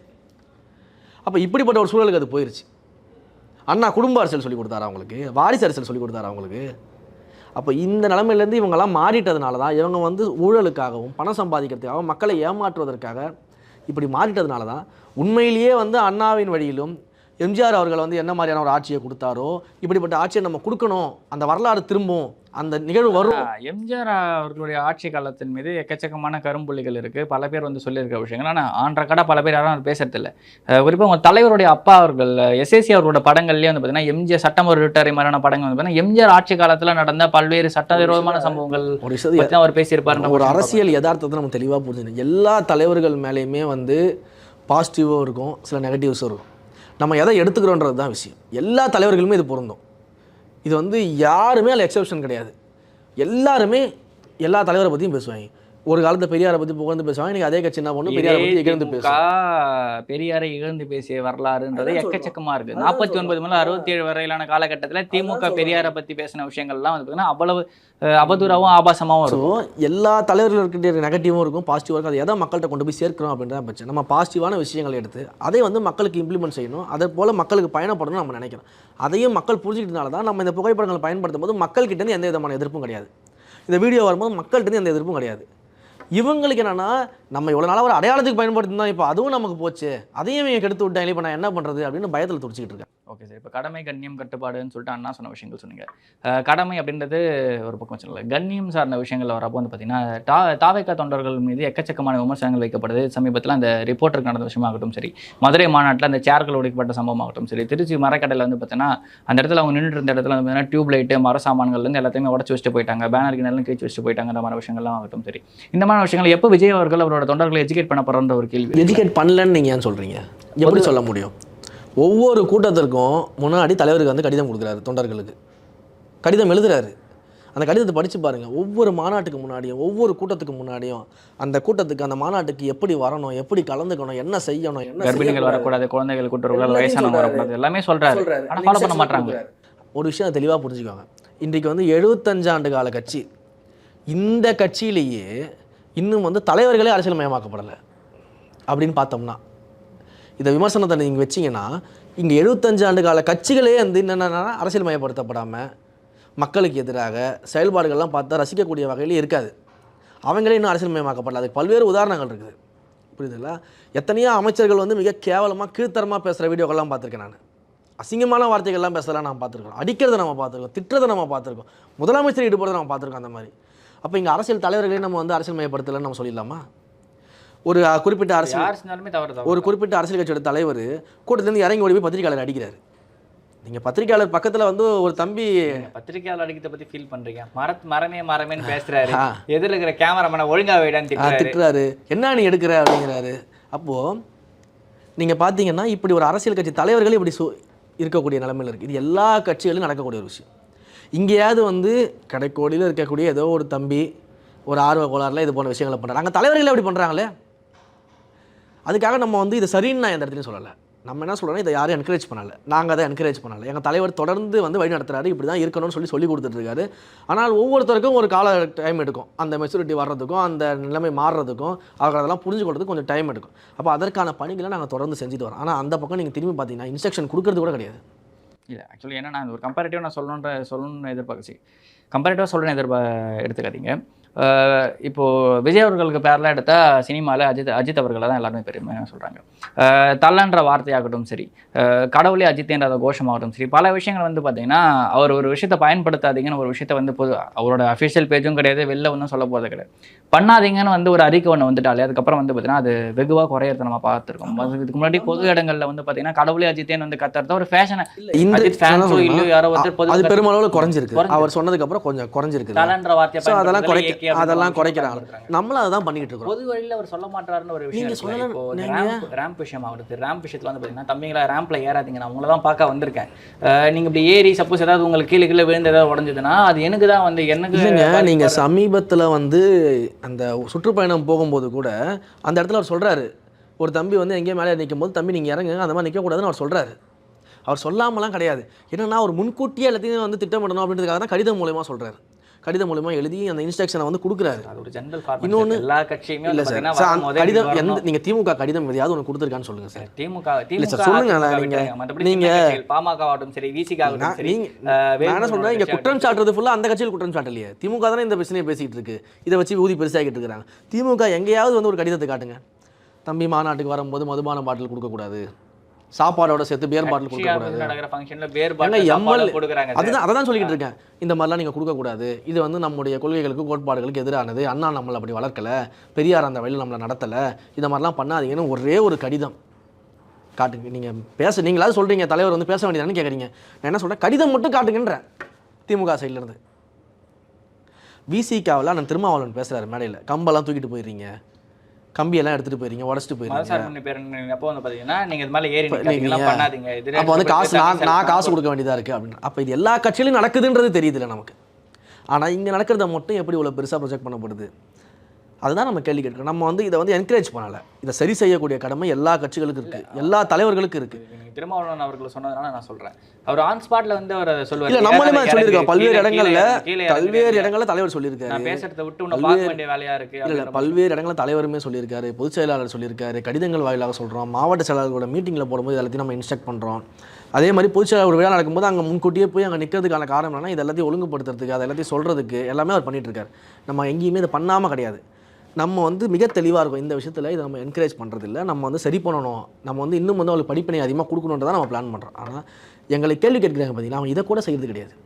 அப்போ இப்படிப்பட்ட ஒரு சூழலுக்கு அது போயிடுச்சு அண்ணா குடும்ப அரசியல் சொல்லி கொடுத்தாரா அவங்களுக்கு வாரிசு அரசியல் சொல்லி கொடுத்தாரா அவங்களுக்கு அப்போ இந்த நிலமையிலேருந்து இவங்கெல்லாம் மாறிட்டதுனால தான் இவங்க வந்து ஊழலுக்காகவும் பணம் சம்பாதிக்கிறதுக்காகவும் மக்களை ஏமாற்றுவதற்காக இப்படி மாறிட்டதுனால தான் உண்மையிலேயே வந்து அண்ணாவின் வழியிலும் எம்ஜிஆர் அவர்கள் வந்து என்ன மாதிரியான ஒரு ஆட்சியை கொடுத்தாரோ இப்படிப்பட்ட ஆட்சியை நம்ம கொடுக்கணும் அந்த வரலாறு திரும்பும் அந்த நிகழ்வு வரும். எம்ஜிஆர் அவர்களுடைய ஆட்சி காலத்தின் மீது எக்கச்சக்கமான கரும்புள்ளிகள் இருக்கு. பல பேர் வந்து சொல்லியிருக்க விஷயங்கள். ஆனால் ஆன்ற கடை பல பேர் யாரும் பேசுறதில்ல. அஹ் குறிப்பா உங்க தலைவருடைய அப்பா அவர்கள் எஸ்எஸ்சி அவர்களோட படங்கள்லயே வந்து பார்த்தீங்கன்னா எம்ஜிஆர் சட்டம் ஒரு ரிட்டரை மாதிரியான படங்கள் வந்து பார்த்தீங்கன்னா எம்ஜிஆர் ஆட்சி காலத்துல நடந்த பல்வேறு சட்டவிரோதமான சம்பவங்கள் ஒரு விஷயத்தை அவர் பேசியிருப்பாரு ஒரு அரசியல் யதார்த்தத்தை நம்ம தெளிவாக புரிஞ்சுக்கணும். எல்லா தலைவர்கள் மேலேயுமே வந்து பாசிட்டிவும் இருக்கும் சில நெகட்டிவ்ஸும் இருக்கும். நம்ம எதை எடுத்துக்கிறோன்றது தான் விஷயம். எல்லா தலைவர்களுமே இது பொருந்தும். இது வந்து யாருமே அதில் எக்ஸப்ஷன் கிடையாது. எல்லாருமே எல்லா தலைவரை பற்றியும் பேசுவாங்க. ஒரு காலத்துல பெரியாரை பற்றி புகழ்ந்து பேசுவாங்க. இன்னைக்கு அதே கட்சி என்ன பண்ணும்? பெரியாரை பற்றி இகழ்ந்து பேசுவாங்க. பெரியாரை இகழ்ந்து பேசிய வரலாறுன்றது எக்கச்சக்கமா இருக்கு. நாற்பத்தி ஒன்பது முதல் அறுபத்தி ஏழு வரையிலான காலகட்டத்துல திமுக. பெரியாரை பத்தி பேசின விஷயங்கள்லாம் வந்து பார்த்தீங்கன்னா அவ்வளவு ஆபாசமாவும் ஸோ இருக்கும். எல்லா தலைவர்களுக்கிட்ட நெகட்டிவும் இருக்கும். பாசிட்டிவாக இருக்கும் அதை எதை மக்கள்கிட்ட கொண்டு போய் சேர்க்கிறோம் அப்படின்றத பிரச்சனை நம்ம பாசிட்டிவான விஷயங்களை எடுத்து அதை வந்து மக்களுக்கு இம்ப்ளிமெண்ட் செய்யணும். அதே போல் மக்களுக்கு பயணப்படணும்னு நம்ம நினைக்கிறோம். அதையும் மக்கள் புரிஞ்சுக்கிட்டனால தான் நம்ம இந்த புகைப்படங்களை பயன்படுத்தும் போது மக்கள்கிட்டேருந்து எந்த விதமான எதிர்ப்பும் கிடையாது. இந்த வீடியோ வரும்போது மக்கள்கிட்ட எந்த எதிர்ப்பும் கிடையாது. இவங்களுக்கு என்னென்னா நம்ம இவ்வளோ நாளாக ஒரு அடையாளத்துக்கு பயன்படுத்தினா இப்போ அதுவும் நமக்கு போச்சு. அதையும் இவங்க கெடுத்து விட்டாங்க இப்போ நான் என்ன பண்ணுறது அப்படின்னு பயத்தில் துடிச்சிக்கிட்டு இருக்கேன். ஓகே சார் இப்போ கடமை கண்ணியம் கட்டுப்பாடுன்னு சொல்லிட்டு அண்ணா சொன்ன விஷயங்கள் சொன்னீங்க. கடமை அப்படின்றது ஒரு பக்கம் சொல்லல கண்ணியம் சார்ந்த விஷயங்கள் வரப்போ வந்து பார்த்தீங்கன்னா தா தாவேக்கா தொண்டர்கள் மீது எக்கச்சக்கமான விமர்சனங்கள் வைக்கப்படுது சமீபத்தில் அந்த ரிப்போர்ட்டருக்கு நடந்த விஷயமாகட்டும் சரி மதுரை மாநாட்டில் அந்த சேர்கள் உடைக்கப்பட்ட சம்பவமாகட்டும் சரி திருச்சி மரக்கடையில் வந்து பார்த்தீங்கன்னா அந்த இடத்துல அவங்க நின்றுட்டு இருந்த இடத்துல வந்து பார்த்தீங்கன்னா டியூப் லைட்டு மர சாமான்கள்லேருந்து எல்லாத்தையுமே உடச்சி வச்சுட்டு போயிட்டாங்க. பேனர் கிணறும் கிழிச்சு வச்சுட்டு போயிட்டாங்கிற மாதிரி விஷயங்கள்லாம் ஆகட்டும் சரி. இந்த மாதிரி விஷயங்கள் எப்போ விஜய் அவர்கள் அவரோட தொண்டர்களை எஜுகேட் பண்ண போகிறன்ற ஒரு கேள்வி. எஜுகேட் பண்ணலன்னு நீங்கள் ஏன் சொல்கிறீங்க எப்படி சொல்ல முடியும்? ஒவ்வொரு கூட்டத்திற்கும் முன்னாடி தலைவருக்கு வந்து கடிதம் கொடுக்குறாரு தொண்டர்களுக்கு. கடிதம் எழுதுறாரு. அந்த கடிதத்தை படித்து பாருங்கள் ஒவ்வொரு மாநாட்டுக்கு முன்னாடியும் ஒவ்வொரு கூட்டத்துக்கு முன்னாடியும் அந்த கூட்டத்துக்கு அந்த மாநாட்டுக்கு எப்படி வரணும் எப்படி கலந்துக்கணும் என்ன செய்யணும் என்ன கர்ப்பிணிகள். வரக்கூடாது குழந்தைகள் கூட்டுறவுகள் வயசானவங்க. வரக்கூடாது எல்லாமே இன்னைக்கு ஃபாலோ பண்ண மாட்டாங்க. ஒரு விஷயம் தெளிவாக புரிஞ்சுக்கோங்க. இன்றைக்கு வந்து எழுபத்தஞ்சாண்டு கால கட்சி. இந்த கட்சியிலேயே இன்னும் வந்து தலைவர்களே அரசியல் மயமாக்கப்படலை. அப்படின்னு பார்த்தோம்னா இந்த விமர்சனத்தை நீங்கள் வச்சீங்கன்னா இங்கே எழுபத்தஞ்சு ஆண்டு கால கட்சிகளே வந்து என்னென்னா அரசியல் மயப்படுத்தப்படாமல் மக்களுக்கு எதிராக செயல்பாடுகள்லாம் பார்த்தா ரசிக்கக்கூடிய வகையில் இருக்காது. அவங்களே இன்னும் அரசியல் மயமாக்கப்படல. அதுக்கு பல்வேறு உதாரணங்கள் இருக்குது. புரியுதுங்களா? எத்தனையோ அமைச்சர்கள் வந்து மிக கேவலமாக கீழ்த்தரமாக பேசுகிற வீடியோக்கள்லாம் பார்த்துருக்கேன் நான். அசிங்கமான வார்த்தைகள்லாம் பேசலாம் நான் பார்த்துருக்கோம். அடிக்கிறத நம்ம பார்த்துருக்கோம். திட்டுறதை நம்ம பார்த்துருக்கோம். முதலமைச்சர் ஈடுபடுறதை நம்ம பார்த்துருக்கோம் அந்த மாதிரி. அப்போ இங்கே அரசியல் தலைவர்களே நம்ம வந்து அரசியல் மயப்படுத்தலைன்னு நம்ம சொல்லிடலாமா? ஒரு குறிப்பிட்ட அரசியல் ஒரு குறிப்பிட்ட அரசியல் கட்சியோட தலைவர் கூட்டத்துலேருந்து இறங்கி ஓடி போய் பத்திரிக்கையாளர் அடிக்கிறார். நீங்கள் பத்திரிக்கையாளர் பக்கத்தில் வந்து ஒரு தம்பி பத்திரிகையாளர் அடிக்கிறத பத்தி ஃபீல் பண்றீங்க. மரத் மரமே மரமேன்னு பேசுறாரு. ஆ. எதிரில் இருக்கிற கேமராமேனை ஒழுங்கா வைடான்னு திட்டுறாரு. என்ன நீ எடுக்கிற? அப்படிங்கிறாரு. அப்போது நீங்கள் பார்த்தீங்கன்னா இப்படி ஒரு அரசியல் கட்சி தலைவர்களே இப்படி சு இருக்கக்கூடிய நிலைமையில் இருக்குது இது எல்லா கட்சிகளிலும் நடக்கக்கூடிய ஒரு விஷயம். இங்கேயாவது வந்து கடைக்கோடியில் இருக்கக்கூடிய ஏதோ ஒரு தம்பி ஒரு ஆர்வ கோளாறுல இது போன்ற விஷயங்களை பண்ணுறாங்க அங்கே தலைவர்களே அப்படி பண்ணுறாங்களே அதுக்காக நம்ம வந்து இது சரின்னு நான் எந்த இடத்துலையும் சொல்லலை. நம்ம என்ன சொல்கிறோம் இதை யாரும் என்கரேஜ் பண்ணலை. நாங்கள் அதை என்கரேஜ் பண்ணலை. எங்கள் தலைவர் தொடர்ந்து வந்து வழி நடத்துறாரு. இப்படி தான் இருக்கணும்னு சொல்லி சொல்லி கொடுத்துட்ருக்காரு. ஆனால் ஒவ்வொருத்தருக்கும் ஒரு கால டைம் எடுக்கும். அந்த மெச்சூரிட்டி வர்றதுக்கும் அந்த நிலைமை மாறுறதுக்கும் அவர்கள் அதெல்லாம் புரிஞ்சுக்கிறதுக்கு கொஞ்சம் டைம் எடுக்கும். அப்போ அதற்கான பணிகளை நாங்கள் தொடர்ந்து செஞ்சுட்டு வரோம். ஆனால் அந்த பக்கம் நீங்கள் திரும்பி பார்த்தீங்கன்னா இன்ஸ்ட்ரக்ஷன் கொடுக்கறது கூட கிடையாது. இல்லை ஆக்சுவலி ஏன்னா நான் ஒரு கம்பேரிட்டிவ் நான் சொல்லணுன்ற சொல்லணும்னு எதிர்பார்க்க கம்பேரிட்டிவாக சொல்லணும்னு எதிர்பா எடுத்துக்காதீங்க. அஹ் இப்போ விஜய் அவர்களுக்கு பேரில் எடுத்தால் சினிமாவில் அஜித் அஜித் அவர்களை தான் எல்லாருமே பெருமையாக சொல்கிறாங்க தள்ளன்ற வார்த்தையாகட்டும் சரி கடவுளே அஜித் என்ற அந்த கோஷமாகட்டும் சரி பல விஷயங்கள் வந்து பார்த்தீங்கன்னா அவர் ஒரு விஷயத்தை பயன்படுத்தாதீங்கன்னு ஒரு விஷயத்தை வந்து பொது அவரோட அஃபிஷியல் பேஜும் கிடையாது வெளில ஒன்றும் சொல்ல போகிறது கிடையாது. பண்ணாதீங்கன்னு வந்து ஒரு அறிக்கை ஒன்று வந்துட்டாலே அதுக்கப்புறம் வந்து பார்த்தீங்கன்னா அது வெகுவாக குறையறத நம்ம பார்த்துருக்கோம் இதுக்கு முன்னாடி பொது இடங்களில் வந்து பார்த்தீங்கன்னா கடவுளே அஜித்தேன்னு வந்து கத்துறது ஒரு ஃபேஷனை இந்த அஜித் ஃபேன்ஸோ இல்லையோ யாரோ ஒருத்தர் பொது அது பெருமளவில் குறைஞ்சிருக்கு. அவர் சொன்னதுக்கப்புறம் கொஞ்சம் குறைஞ்சிருக்கு தலன்ற வார்த்தையை ஸோ அதெல்லாம் குறைக்க அப்படின்னு அதெல்லாம் குறைக்கிறாங்க. நம்மளும் அதை தான் பண்ணிக்கிட்டு இருக்கிறோம். பொது வழியில அவர் சொல்ல மாட்டாருன்னு ஒரு விஷயம். சொல்லல- இப்போ ரேம்ப் ரேம்ப் விஷயம் ஆகுது ரேம்ப் விஷயத்துல வந்து பாத்தீங்கன்னா தம்பிங்களா ரேம்ப்ல ஏறாதீங்க. நான் உங்களை தான் பார்க்க வந்திருக்கேன். அஹ் நீங்க இப்படி ஏறி சப்போஸ் ஏதாவது உங்களுக்கு கீழே கீழே விழுந்து ஏதாவது உடஞ்சதுன்னா அது எனக்கு தான் வந்து எனக்கு நீங்கள் சமீபத்தில் வந்து அந்த சுற்றுப்பயணம் போகும்போது கூட அந்த இடத்துல அவர் சொல்கிறாரு ஒரு தம்பி வந்து எங்கேயோ மேலே நிற்கும் போது தம்பி நீங்கள் இறங்குங்க. அந்த மாதிரி நிற்கக்கூடாதுன்னு அவர் சொல்கிறாரு அவர் சொல்லாமலாம் கிடையாது. என்னன்னா ஒரு முன்கூட்டியே எல்லாத்தையும் வந்து திட்டமிடணும் அப்படின்றதுக்காக தான் கடிதம் மூலயமா சொல்கிறாரு கடிதம் மூலயமா எழுதி அந்த இன்ஸ்ட்ரக்ஷனை வந்து கொடுக்குறாரு. ஒரு ஜெனரல் இன்னொன்னு- எல்லா கட்சியுமே இல்லை சார். கடிதம் எந்த. நீங்கள் திமுக கடிதம் எதையாவது ஒன்று கொடுத்துருக்கான்னு சொல்லுங்கள் சார். திமுக இல்ல சார், சொல்லுங்க, அதிமுக நீங்க- விட்டுருங்க. மத்தபடி நீங்க- சின்ன கட்சிகள், பாமக ஆகட்டும் சரி விசிக ஆகட்டும் நான் சரி நீங்க- அஹ் நான் என்ன சொல்றேன்? இங்க குற்றம் சாட்டுறது ஃபுல்லா அந்த கட்சியில் குற்றம் சாட்டலையே. திமுக தானே இந்த பிரச்சனையை பேசிட்டு இருக்கு. இதை வச்சு ஊதி பெருசாகிட்டு இருக்காங்க திமுக எங்கேயாவது வந்து ஒரு கடிதத்தை காட்டுங்க. தம்பி மாநாட்டுக்கு வரும்போது மதுபான பாட்டில் கொடுக்கக்கூடாது. சாப்பாடோட சேர்த்து பாட்டில் கொடுக்கக்கூடாது. பேர் பாட்டில் சார். அதுதான் அதை தான் சொல்லிக்கிட்டு இருக்கேன். இந்த மாதிரிலாம் நீங்கள் கொடுக்கக்கூடாது. இது வந்து நம்முடைய கொள்கைகளுக்கு கோட்பாடுகளுக்கு எதிரானது. அண்ணா நம்மளை அப்படி வளர்க்கல. பெரியார் அந்த வழியில் நம்மளை நடத்தலை. இந்த மாதிரிலாம் பண்ணாதீங்கன்னு ஒரே ஒரு கடிதம். காட்டுங்க. நீங்கள் பேச நீங்களாவது சொல்கிறீங்க தலைவர் வந்து பேச வேண்டியதானு கேட்குறீங்க நான் என்ன சொல்கிறேன் கடிதம் மட்டும் காட்டுங்கன்றேன். திமுக சைட்லேருந்து விசிகாவில் நான் திருமாவளவன் பேசுகிறாரு மேடையில். கம்பெல்லாம் தூக்கிட்டு போயிடுறீங்க. கம்பியெல்லாம் எடுத்துகிட்டு போயிடுறீங்க உடச்சிட்டு பேரணி அப்போ வந்து நீங்க இது ஏறி பண்ணாதீங்க. அப்போ வந்து காசு நான் நான் காசு கொடுக்க வேண்டியதாக இருக்குது அப்படின்னு. அப்போ இது எல்லா கட்சியிலும் நடக்குதுன்றது தெரியுதுல்ல நமக்கு. ஆனால் இங்கே நடக்கிறத மட்டும் எப்படி இவ்வளோ பெருசாக ப்ரொஜெக்ட் பண்ணப்படுது? அதுதான் நம்ம கேள்வி கேட்குறோம். நம்ம வந்து இதை வந்து என்கரேஜ் பண்ணலை. இதை சரி செய்யக்கூடிய கடமை எல்லா கட்சிகளுக்கும் இருக்குது எல்லா தலைவர்களுக்கும் இருக்குது திருமாவளவன் அவர்கள் சொன்னதுனால நான் சொல்றேன். அவர் ஆன் ஸ்பாட்ல வந்து அவர் சொல்லுவார். இல்லை நம்மளுமே சொல்லியிருக்கோம் பல்வேறு இடங்கள்ல. பல்வேறு இடங்கள்ல தலைவர் சொல்லியிருக்காரு. பேசுறத விட்டு உன்னை பல்வேறு- பார்க்க வேண்டிய வேலையா இருக்கு இல்லை பல்வேறு இடங்களில் தலைவருமே சொல்லியிருக்காரு பொதுச் செயலாளர் சொல்லியிருக்காரு கடிதங்கள் வாயிலாக சொல்கிறோம் மாவட்ட செயலாளர்களோட மீட்டிங்கில் போடும்போது எல்லாத்தையும் நம்ம இன்ஸ்ட்ரக்ட் பண்ணுறோம் அதே மாதிரி பொதுச் செயலாளர் ஒரு விழா நடக்கும்போது அங்கே முன்கூட்டியே போய் அங்கே நிற்கிறதுக்கான காரணம் என்னன்னா இது எல்லாத்தையும் ஒழுங்குபடுத்துறதுக்கு அதை எல்லாத்தையும் சொல்கிறதுக்கு எல்லாமே அவர் பண்ணிட்டு இருக்காரு. நம்ம எங்கேயுமே இதை பண்ணாமல் கிடையாது. நம்ம வந்து மிக தெளிவாக இருக்கும். இந்த விஷயத்தில் இதை நம்ம என்கரேஜ் பண்ணுறதில்ல நம்ம வந்து சரி பண்ணணும். நம்ம வந்து இன்னும் வந்து அவளுக்கு படிப்பினை அதிகமாக கொடுக்கணுன்றதான் நம்ம பிளான் பண்ணுறோம் ஆனால் எங்களை கேள்வி கேட்குறாங்க பார்த்தீங்கன்னா அவங்க இதை கூட செய்யறது கிடையாது.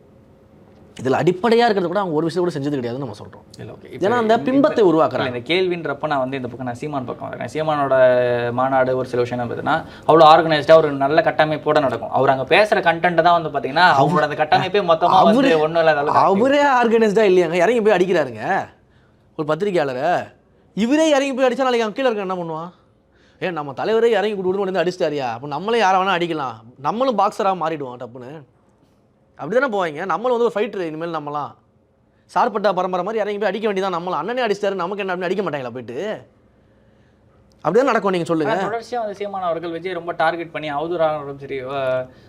இதில் அடிப்படையாக இருக்கிறது கூட அவங்க ஒரு விஷயம் கூட செஞ்சது கிடையாதுன்னு நம்ம சொல்கிறோம் இல்ல, okay. ஏன்னா அந்த பிம்பத்தை உருவாக்குறாங்க. இந்த கேள்வின்றப்ப நான் வந்து இந்த பக்கம் நான் சீமான் பக்கம் வரேன். சீமானோட மாநாடு ஒரு சில விஷயம் பார்த்தீங்கன்னா அவ்வளோ ஆர்கனைஸ்டா ஒரு நல்ல கட்டமைப்போட நடக்கும். அவர் அங்க பேசுற கண்டென்ட் தான் வந்து பாத்தீங்கன்னா அவரோட அந்த கட்டமைப்பே மொத்தமா வந்து அவரு- ஒண்ணும் இல்லாத அவரே ஆர்கனைஸ்டாக இல்லையாங்க? இறங்கி போய் அடிக்கிறாருங்க. ஒரு பத்திரிக்கையாளரை இவரே இறங்கி போய் அடிச்சா நாளைக்கு அவன் கீழே இருக்க என்ன பண்ணுவான்? ஏன் நம்ம தலைவரே இறங்கி கொடுத்து வந்து அடிச்சிட்டாரியா. அப்போ நம்மளே யாரை வேணால் அடிக்கலாம். நம்மளும் பாக்ஸராக மாறிடுவோம் டப்புன்னு. அப்படி தானே போவாங்க. நம்மளும் வந்து ஒரு ஃபைட்டர் இனிமேல் நம்மலாம். சார்பட்டா பரம்பரை மாதிரி இறங்கி போய் அடிக்க வேண்டியதான் நம்மள அண்ணனே அடிச்சாரு நமக்கு என்ன அப்படின்னு அடிக்க மாட்டாங்களா போயிட்டு? அப்படியே நடக்கும் நீங்கள் சொல்லுங்க. ஆனா, தொடர்ச்சியா வந்து சீமான் அவர்கள் விஜய் ரொம்ப டார்கெட் பண்ணி அவதூறாகவும் சரி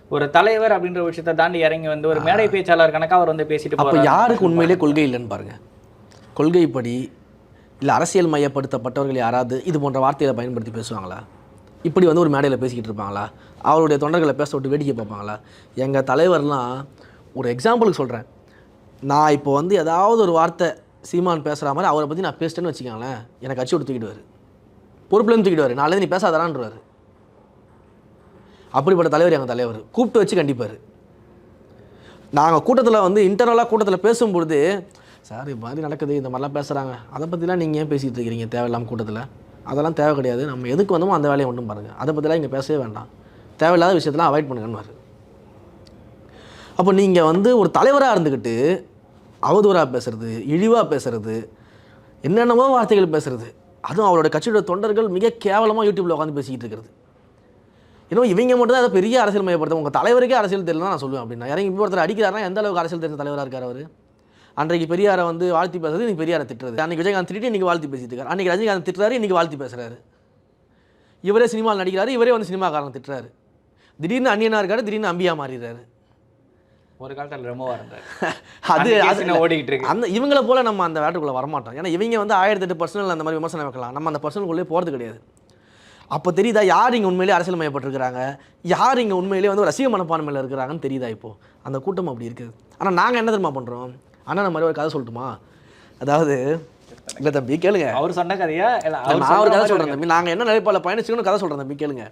ஒரு தலைவர் அப்படின்ற விஷயத்தை தாண்டி இறங்கி வந்து ஒரு மேடை பேச்சாளர் கணக்கா அவர் வந்து பேசிட்டு அப்போ யாருக்கு உண்மையிலே கொள்கை இல்லைன்னு பாருங்க. கொள்கைப்படி இல்லை அரசியல் மையப்படுத்தப்பட்டவர்கள் யாராவது இது போன்ற வார்த்தைகளை பயன்படுத்தி பேசுவாங்களா? இப்படி வந்து ஒரு மேடையில் பேசிக்கிட்டு இருப்பாங்களா? அவருடைய தொண்டர்களை பேச விட்டு வேடிக்கை பார்ப்பாங்களா? எங்கள் தலைவர்லாம் ஒரு எக்ஸாம்பிளுக்கு சொல்கிறேன் நான் இப்போ வந்து ஏதாவது ஒரு வார்த்தை சீமான் பேசுகிற மாதிரி அவரை பற்றி நான் பேசிட்டேன்னு வச்சுக்கோங்களேன் எனக்கு அச்சு விட்டு தூக்கிடுவார் பொறுப்புலேருந்து தூக்கிடுவார் நாளைக்கு நீ பேசாதாரான்றாரு அப்படிப்பட்ட தலைவர் எங்கள் தலைவர். கூப்பிட்டு வச்சு கண்டிப்பார். நாங்கள் கூட்டத்தில் வந்து இன்டர்னலாக கூட்டத்தில் பேசும்பொழுது சார் இது மாதிரி நடக்குது இந்த மாதிரிலாம் பேசுகிறாங்க அதை பற்றிலாம் நீங்கள் ஏன் பேசிகிட்டு இருக்கிறீங்க தேவையில்லாமல் கூட்டத்தில். அதெல்லாம் தேவை கிடையாது. நம்ம எதுக்கு வந்தோமோ அந்த வேலையை ஒன்றும் பாருங்கள் அதை பற்றிலாம் இங்கே பேசவே வேண்டாம். தேவையில்லாத விஷயத்தெல்லாம் அவாய்ட் பண்ணுங்கன்னு அப்போ நீங்கள் வந்து ஒரு தலைவராக இருந்துக்கிட்டு அவதூறாக பேசுறது இழிவாக பேசுறது என்னென்னமோ வார்த்தைகள் பேசுறது அதுவும் அவரோட கட்சியோட தொண்டர்கள் மிக கேவலமாக யூடியூப்பில் உட்காந்து பேசிக்கிட்டு இருக்கிறது. இன்னும் இவங்க மட்டும் தான் அதை பெரிய அரசியல் மையப்படுத்த உங்கள் தலைவருக்கே அரசியல் தெரியல நான் சொல்லுவேன் அப்படின்னா. இறங்கி இப்போ ஒருத்தர் அடிக்கிறாருன்னா எந்த அளவுக்கு அரசியல் தெரிஞ்ச தலைவராக இருக்கார் அவர்? அன்றைக்கு பெரியாரை வந்து வாழ்த்தி பேசுறது இன்னைக்கு பெரியாரை திட்டுறது. அன்றைக்கி விஜயகாந்த் திட்டி இன்னைக்கு வாழ்த்தி பேசிட்டு இருக்காரு. அன்றைக்கி ரஜினிகாந்த் திட்டுறாரு இன்னைக்கு வாழ்த்தி பேசுறாரு. இவரே சினிமாவில் நடிக்கிறாரு இவரே வந்து சினிமாக்காரன் திட்டுறாரு. திடீர்னு அந்நியனா இருக்காரு திடீர்னு அம்பியா மாறிடுறாரு. ஒரு காலத்துல ரொம்ப இருந்தார் அது ஓடிக்கிட்டு இருக்கு. அந்த இவங்களை போல நம்ம அந்த வேட்டுக்குள்ளே வரமாட்டோம். ஏன்னா இவங்க வந்து ஆயிரத்தி எட்டு பர்சனல் அந்த மாதிரி விமர்சனம் வைக்கலாம். நம்ம அந்த பர்சனலுக்குள்ளே போகிறது கிடையாது. அப்போ தெரியுதா யார் இங்கே உண்மையிலேயே அரசியல் மையப்பட்டிருக்கிறாங்க? யார் இங்கே உண்மையிலேயே வந்து ரசிக மனப்பான்மையில் இருக்கிறாங்கன்னு தெரியுதா இப்போ? அந்த கூட்டம் அப்படி இருக்குது. ஆனால் நாங்கள் என்ன தெரியுமா பண்ணுறோம் அண்ணன் மாதிரி ஒரு கதை சொல்லட்டுமா? அதாவது இல்லை தம்பி கேளுங்க. அவர் சொன்ன கதையா? நான் ஒரு கதை சொல்கிறேன் தம்பி. நாங்கள் என்ன நிலைப்பால பயணிச்சுக்கணும் கதை சொல்கிறேன் தம்பி கேளுங்க.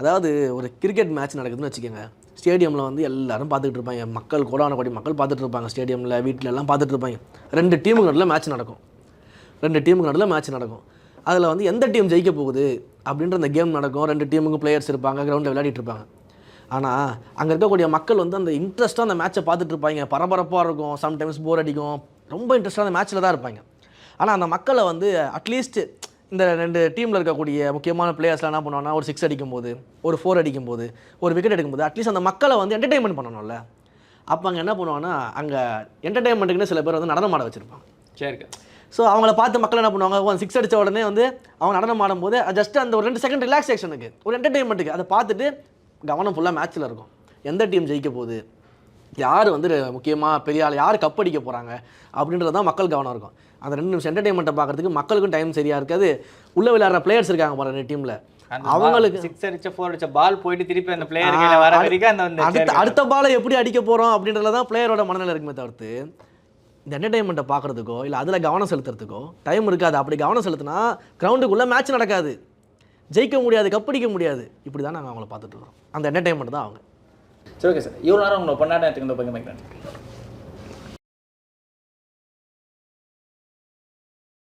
அதாவது ஒரு கிரிக்கெட் மேட்ச் நடக்குதுன்னு வச்சுக்கோங்க. ஸ்டேடியமில் வந்து எல்லாரும் பார்த்துட்டு இருப்பாங்க. மக்கள் கோடான கோடி மக்கள் பார்த்துட்டு இருப்பாங்க. ஸ்டேடியமில் வீட்டில் எல்லாம் பார்த்துட்டு இருப்பாங்க. ரெண்டு டீமுக்கு நடுவில் மேட்ச் நடக்கும். ரெண்டு டீமுக்கு நடுவில் மேட்ச் நடக்கும். அதில் வந்து எந்த டீம் ஜெயிக்க போகுது அப்படின்ற அந்த கேம் நடக்கும். ரெண்டு டீமுக்கும் பிளேயர்ஸ் இருப்பாங்க கிரவுண்டில் விளையாடிட்டு இருப்பாங்க. ஆனால் அங்கே இருக்கக்கூடிய மக்கள் வந்து அந்த இன்ட்ரெஸ்ட்டாக அந்த மேட்ச்சை பார்த்துட்டு இருப்பாங்க பரபரப்பாக இருக்கும் சம்டைம்ஸ் போர் அடிக்கும். ரொம்ப இன்ட்ரெஸ்ட்டாக அந்த மேட்ச்சில் தான் இருப்பாங்க. ஆனால் அந்த மக்களை வந்து அட்லீஸ்ட் இந்த ரெண்டு டீமில் இருக்கக்கூடிய முக்கியமான பிளேயர்ஸ்லாம் என்ன பண்ணுவாங்கன்னா ஒரு சிக்ஸ் அடிக்கும்போது ஒரு ஃபோர் அடிக்கும்போது ஒரு விக்கெட் எடுக்கும்போது அட்லீஸ்ட் அந்த மக்களை வந்து என்டர்டெயின்மெண்ட் பண்ணணும்ல. அப்போ அங்கே என்ன பண்ணுவாங்கன்னா அங்கே என்டர்டெயின்மெண்ட்டுக்குன்னு சில பேர் வந்து நடனம் ஆட வச்சுருப்பாங்க. சரி ஸோ அவங்கள பார்த்து மக்கள் என்ன பண்ணுவாங்க சிக்ஸ் அடித்த உடனே வந்து அவங்க நடனம் ஆடும்போது ஜஸ்ட் அந்த ஒரு ரெண்டு செகண்ட் ரிலாக்ஸேஷனுக்கு ஒரு என்டர்டெயின்மெண்ட்டுக்கு அதை பார்த்துட்டு கவனம் ஃபுல்லாக மேட்ச்சில் இருக்கும். எந்த டீம் ஜெயிக்க போகுது? யார் வந்து முக்கியமாக பெரிய ஆள் யார் கப் அடிக்க போகிறாங்க அப்படின்றது தான் மக்கள் கவனம் இருக்கும். அந்த ரெண்டு நிமிஷம் என்டர்டெயின்மெண்ட்டை பார்க்கறதுக்கு மக்களுக்கும் டைம் சரியாக இருக்காது. உள்ளே விளையாடுற பிளேயர்ஸ் இருக்காங்க பாருங்க டீமில் அவங்களுக்கு சிக்ஸ் அடிச்ச ஃபோர் அடிச்ச பால் போயிட்டு திருப்பி அந்த பிளேயர் வர வரைக்கும் அந்த அடுத்த அடுத்த பாலை எப்படி அடிக்க போகிறோம் அப்படின்றதுல தான் பிளேயரோட மனநிலை இருக்குமே தவிர்த்து இந்த என்டர்டைன்மெண்ட்டை பார்க்குறதுக்கோ இல்லை அதில் கவனம் செலுத்துறதுக்கோ டைம் இருக்காது. அப்படி கவனம் செலுத்தினா கிரவுண்டுக்குள்ளே மேட்ச் நடக்காது. ஜெயிக்க முடியாது கப்படிக்க முடியாது. இப்படி தான் நாங்கள் அவங்கள பார்த்துட்டு இருக்கோம் அந்த என்டர்டைன்மெண்ட் தான் அவங்க. சரி ஓகே சார் இவ்வளோ நேரம் உங்களை பொன்னாட்டம் எடுத்துக்கிட்டு பகிர்ந்து